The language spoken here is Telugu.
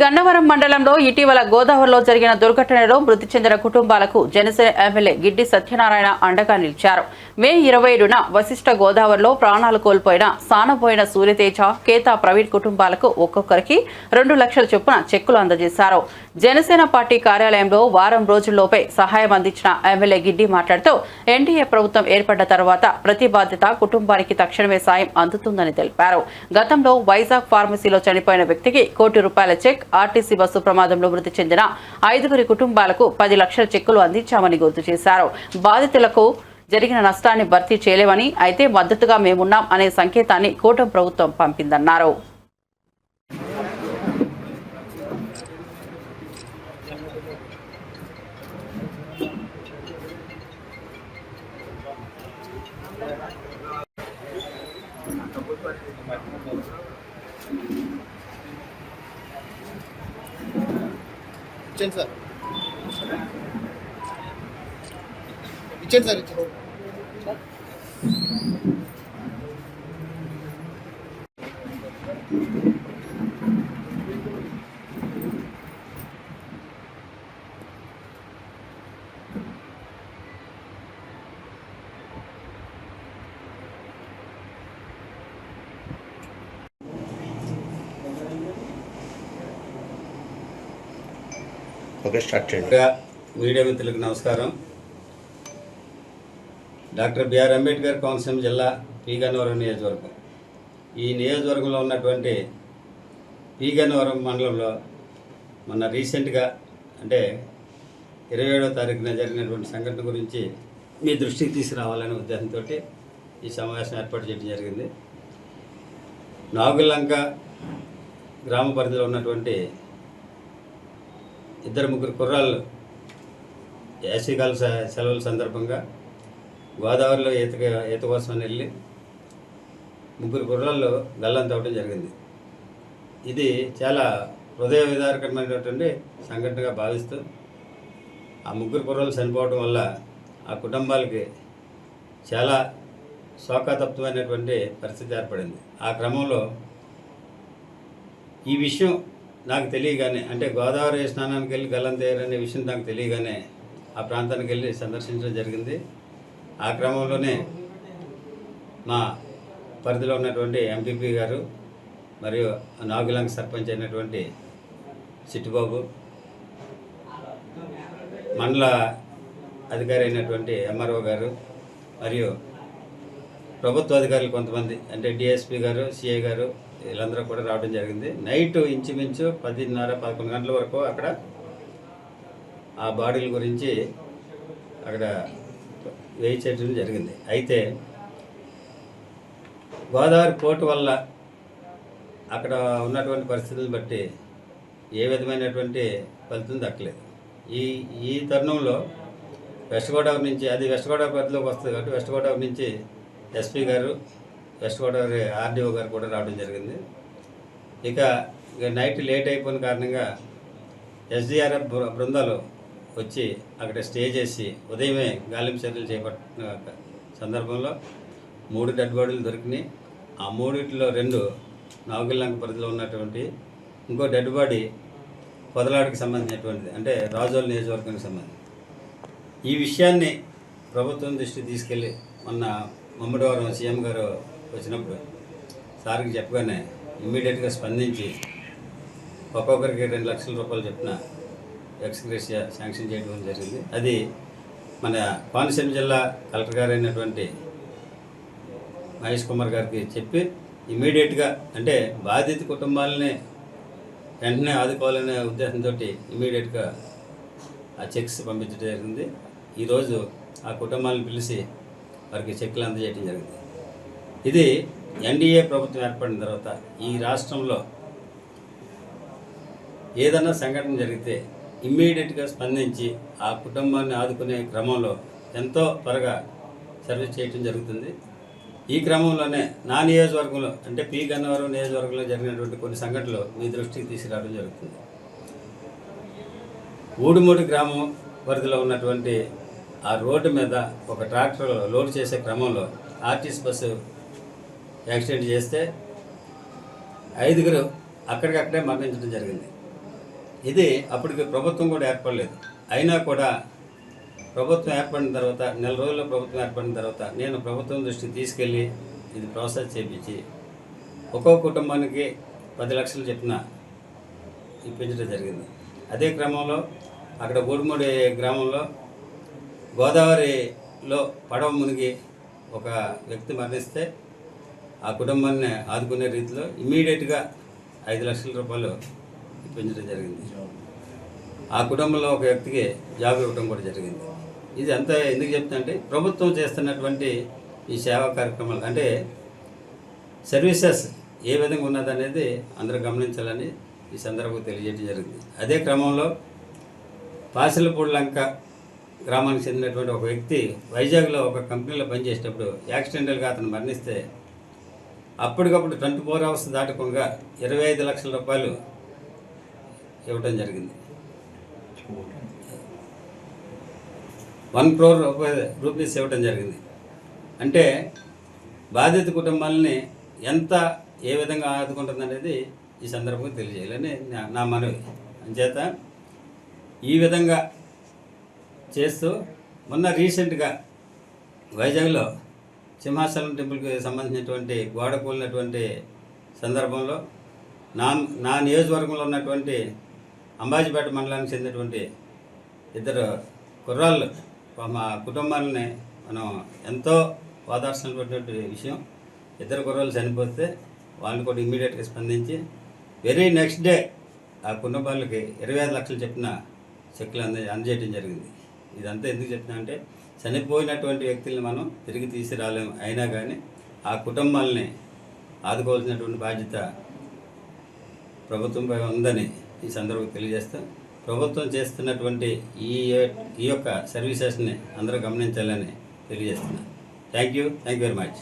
గన్నవరం మండలంలో ఇటీవల గోదావరిలో జరిగిన దుర్ఘటనలో మృతి చెందిన కుటుంబాలకు జనసేన ఎమ్మెల్యే గిడ్డి సత్యనారాయణ అండగా నిలిచారు. మే ఇరవై ఏడున వశిష్ఠ గోదావరిలో ప్రాణాలు కోల్పోయిన సానపోయిన సూర్యతేజ కేతా ప్రవీణ్ కుటుంబాలకు ఒక్కొక్కరికి రెండు లక్షల చొప్పున చెక్కులు అందజేశారు. జనసేన పార్టీ కార్యాలయంలో వారం రోజుల్లోపే సహాయం అందించిన ఎమ్మెల్యే గిడ్డి మాట్లాడుతూ ఎన్డీఏ ప్రభుత్వం ఏర్పడ్డ తర్వాత ప్రతి బాధ్యత కుటుంబానికి తక్షణమే సాయం అందుతుందని తెలిపారు. గతంలో వైజాగ్ ఫార్మసీలో చనిపోయిన వ్యక్తికి కోటి రూపాయల చెక్ ఆర్టీసీ బస్సు ప్రమాదంలో మృతి చెందిన ఐదుగురి కుటుంబాలకు పది లక్షల చెక్కులు అందించామని గుర్తు చేశారు. బాధితులకు జరిగిన నష్టాన్ని భర్తీ చేయలేమని అయితే మద్దతుగా మేమున్నాం అనే సంకేతాన్ని కూటమి ప్రభుత్వం పంపిందన్నారు. ఇచ్చేయండి సార్. ఇచ్చేయండి సార్ ఇచ్చేయండి. ఓకే స్టార్ట్ చేయండి. మీడియా మిత్రులకు నమస్కారం. డాక్టర్ బిఆర్ అంబేద్కర్ కోనసీమ జిల్లా పీగన్నవరం నియోజకవర్గం. ఈ నియోజకవర్గంలో ఉన్నటువంటి పీగన్నవరం మండలంలో మొన్న రీసెంట్గా అంటే ఇరవై ఏడవ తారీఖున జరిగినటువంటి సంఘటన గురించి మీ దృష్టికి తీసుకురావాలనే ఉద్దేశంతో ఈ సమావేశం ఏర్పాటు చేయడం జరిగింది. నాగులంక గ్రామ పరిధిలో ఉన్నటువంటి ఇద్దరు ముగ్గురు కుర్రాళ్ళు యాసికాల సెలవుల సందర్భంగా గోదావరిలో ఈత ఈత కోసం వెళ్ళి ముగ్గురు కుర్రాళ్ళు గల్లం తవ్వడం జరిగింది. ఇది చాలా హృదయ విదారకమైనటువంటి సంఘటనగా భావిస్తూ ఆ ముగ్గురు కుర్రాళ్ళు చనిపోవడం వల్ల ఆ కుటుంబాలకి చాలా శోకాతప్తమైనటువంటి పరిస్థితి ఏర్పడింది. ఆ క్రమంలో ఈ విషయం నాకు తెలియగానే అంటే గోదావరి స్నానానికి వెళ్ళి గల్లం అనే విషయం నాకు తెలియగానే ఆ ప్రాంతానికి వెళ్ళి సందర్శించడం జరిగింది. ఆ క్రమంలోనే మా పరిధిలో ఉన్నటువంటి ఎంపీపీ గారు మరియు నాగులంక సర్పంచ్ అయినటువంటి చిట్టుబాబు మండల అధికారి అయినటువంటి ఎంఆర్ఓ గారు మరియు ప్రభుత్వ అధికారులు కొంతమంది అంటే డిఎస్పీ గారు సిఐ గారు వీళ్ళందరూ కూడా రావడం జరిగింది. నైట్ ఇంచుమించు పదిన్నర పదకొండు గంటల వరకు అక్కడ ఆ బాడీల గురించి అక్కడ వేయించడం జరిగింది. అయితే గోదావరి పోర్టు వల్ల అక్కడ ఉన్నటువంటి పరిస్థితులను బట్టి ఏ విధమైనటువంటి ఫలితం దక్కలేదు. ఈ ఈ తరుణంలో వెస్ట్ గోదావరి నుంచి అది వెస్ట్ గోదావరి పరిధిలోకి వస్తుంది కాబట్టి వెస్ట్ గోదావరి నుంచి ఎస్పీ గారు వెస్ట్ గోదావరి ఆర్డీఓ గారు కూడా రావడం జరిగింది. ఇక ఇక నైట్ లేట్ అయిపోయిన కారణంగా ఎస్డిఆర్ఎఫ్ బృందాలు వచ్చి అక్కడ స్టే చేసి ఉదయమే గాలింపు చర్యలు చేపట్టిన సందర్భంలో మూడు డెడ్ బాడీలు దొరికినాయి. ఆ మూడిట్లో రెండు నాగుల్లంక పరిధిలో ఉన్నటువంటి ఇంకో డెడ్ బాడీ పొదలాడికి సంబంధించినటువంటిది అంటే రాజోల్ నియోజకవర్గానికి సంబంధించి. ఈ విషయాన్ని ప్రభుత్వం దృష్టికి తీసుకెళ్ళి మొన్న మమ్మడివారం సీఎం గారు వచ్చినప్పుడు సార్కి చెప్పగానే ఇమ్మీడియట్గా స్పందించి ఒక్కొక్కరికి రెండు లక్షల రూపాయలు చెప్పిన ఎక్స్గ్రేషియా శాంక్షన్ చేయడం జరిగింది. అది మన కోనసీమ జిల్లా కలెక్టర్ గారైనటువంటి మహేష్ కుమార్ గారికి చెప్పి ఇమీడియట్గా అంటే బాధిత కుటుంబాలని వెంటనే ఆదుకోవాలనే ఉద్దేశంతో ఇమీడియట్గా ఆ చెక్స్ పంపించడం జరిగింది. ఈరోజు ఆ కుటుంబాలను పిలిచి వారికి చెక్లు అందజేయడం జరిగింది. ఇది ఎన్డీఏ ప్రభుత్వం ఏర్పడిన తర్వాత ఈ రాష్ట్రంలో ఏదన్నా సంఘటన జరిగితే ఇమ్మీడియట్గా స్పందించి ఆ కుటుంబాన్ని ఆదుకునే క్రమంలో ఎంతో త్వరగా సర్వీస్ చేయటం జరుగుతుంది. ఈ క్రమంలోనే నా నియోజకవర్గంలో అంటే పి. గన్నవరం నియోజకవర్గంలో జరిగినటువంటి కొన్ని సంఘటనలు మీ దృష్టికి తీసుకురావడం జరుగుతుంది. ఊడుమూడి గ్రామం పరిధిలో ఉన్నటువంటి ఆ రోడ్డు మీద ఒక ట్రాక్టర్ లోడ్ చేసే క్రమంలో ఆర్టీసీ బస్సు యాక్సిడెంట్ చేస్తే ఐదుగురు అక్కడికక్కడే మరణించడం జరిగింది. ఇది అప్పటికి ప్రభుత్వం కూడా ఏర్పడలేదు. అయినా కూడా ప్రభుత్వం ఏర్పడిన తర్వాత నెల రోజుల్లో ప్రభుత్వం ఏర్పడిన తర్వాత నేను ప్రభుత్వం దృష్టికి తీసుకెళ్ళి ఇది ప్రాసెస్ చేయించి ఒక్కో కుటుంబానికి పది లక్షలు చెప్పిన ఇప్పించడం జరిగింది. అదే క్రమంలో అక్కడ గూడుమూడి గ్రామంలో గోదావరిలో పడవ మునిగి ఒక వ్యక్తి మరణిస్తే ఆ కుటుంబాన్ని ఆదుకునే రీతిలో ఇమీడియట్గా ఐదు లక్షల రూపాయలు పెంచడం జరిగింది. ఆ కుటుంబంలో ఒక వ్యక్తికి జాబ్ ఇవ్వడం కూడా జరిగింది. ఇది అంతా ఎందుకు చెప్తుంటే ప్రభుత్వం చేస్తున్నటువంటి ఈ సేవా కార్యక్రమాలు అంటే సర్వీసెస్ ఏ విధంగా ఉన్నదనేది అందరూ గమనించాలని ఈ సందర్భంగా తెలియజేయడం జరిగింది. అదే క్రమంలో పాసిలపూడి లంక గ్రామానికి చెందినటువంటి ఒక వ్యక్తి వైజాగ్లో ఒక కంపెనీలో పనిచేసేటప్పుడు యాక్సిడెంటల్గా అతను మరణిస్తే అప్పటికప్పుడు ట్వంటీ ఫోర్ అవర్స్ దాటకుండా ఇరవై ఐదు లక్షల రూపాయలు ఇవ్వడం జరిగింది. వన్ క్రోర్ రూపీస్ ఇవ్వడం జరిగింది. అంటే బాధిత కుటుంబాలని ఎంత ఏ విధంగా ఆదుకుంటుంది అనేది ఈ సందర్భంగా తెలియజేయాలని నా- నా మనవి. అంచేత ఈ విధంగా చేస్తూ మొన్న రీసెంట్గా వైజాగ్లో సింహాచలం టెంపుల్కి సంబంధించినటువంటి గోడ కూలినటువంటి సందర్భంలో నా నా నియోజకవర్గంలో ఉన్నటువంటి అంబాజీపేట మండలానికి చెందినటువంటి ఇద్దరు కుర్రాళ్ళు మా కుటుంబాలని మనం ఎంతో ఓదార్చినటువంటి విషయం. ఇద్దరు కుర్రాళ్ళు చనిపోతే వాళ్ళు కూడా ఇమ్మీడియట్గా స్పందించి వెరీ నెక్స్ట్ డే ఆ కుటుంబాలకి ఇరవై ఐదు లక్షలు చెప్పిన చెక్కులు అంద అందజేయడం జరిగింది. ఇదంతా ఎందుకు చెప్తున్నా అంటే చనిపోయినటువంటి వ్యక్తుల్ని మనం తిరిగి తీసుకురాలేము. అయినా కానీ ఆ కుటుంబాలని ఆదుకోవాల్సినటువంటి బాధ్యత ప్రభుత్వంపై ఉందని ఈ సందర్భంగా తెలియజేస్తాం ప్రభుత్వం చేస్తున్నటువంటి ఈ ఈ యొక్క సర్వీసెస్ని అందరూ గమనించాలని తెలియజేస్తున్నాను thank you. Thank you very much.